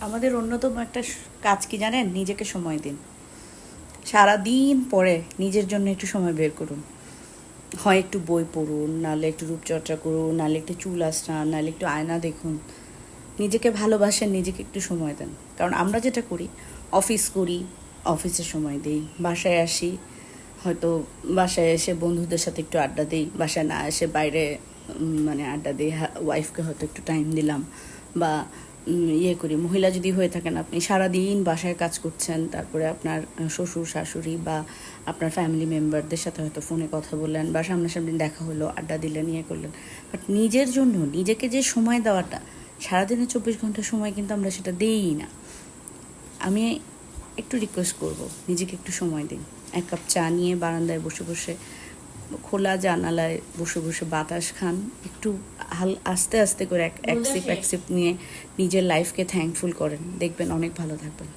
আমাদের অন্যতম একটা কাজ কি জানেন? নিজেকে সময় দিন। সারা দিন পরে নিজের জন্য একটু সময় বের করুন। হয় একটু বই পড়ুন, নাহলে একটু রূপচর্চা করুন, নাহলে একটু চুল আসরান নাহলে একটু আয়না দেখুন। নিজেকে ভালোবাসেন, নিজেকে একটু সময় দেন। কারণ আমরা যেটা করি, অফিস করি, অফিসে সময় দিই। বাসায় আসি, হয়তো বাসায় এসে বন্ধুদের সাথে একটু আড্ডা দিই। বাসায় না এসে বাইরে মানে আড্ডা দিই ওয়াইফকে হয়তো একটু টাইম দিলাম বা ইয়ে করি, মহিলা যদি হয়ে থাকেন, আপনি সারাদিন বাসায় কাজ করছেন, তারপরে আপনার শ্বশুর, শাশুড়ি বা আপনার ফ্যামিলি মেম্বারদের সাথে হয়তো ফোনে কথা বললেন বা সামনাসামনি দেখা হলো, আড্ডা দিলেন ইয়ে করলেন। বাট নিজের জন্য, নিজেকে যে সময় দেওয়াটা, সারাদিনে চব্বিশ ঘণ্টা সময় কিন্তু আমরা সেটা দিই না। আমি একটু রিকোয়েস্ট করব, নিজেকে একটু সময় দিন। এক কাপ চা নিয়ে বারান্দায় বসে বসে খোলা জানালায় বসে বসে বাতাস খান একটু হাল আস্তে আস্তে করে এক এক সিপ এক সিপ নিয়ে নিজের লাইফকে থ্যাঙ্কফুল করেন। দেখবেন অনেক ভালো থাকবেন।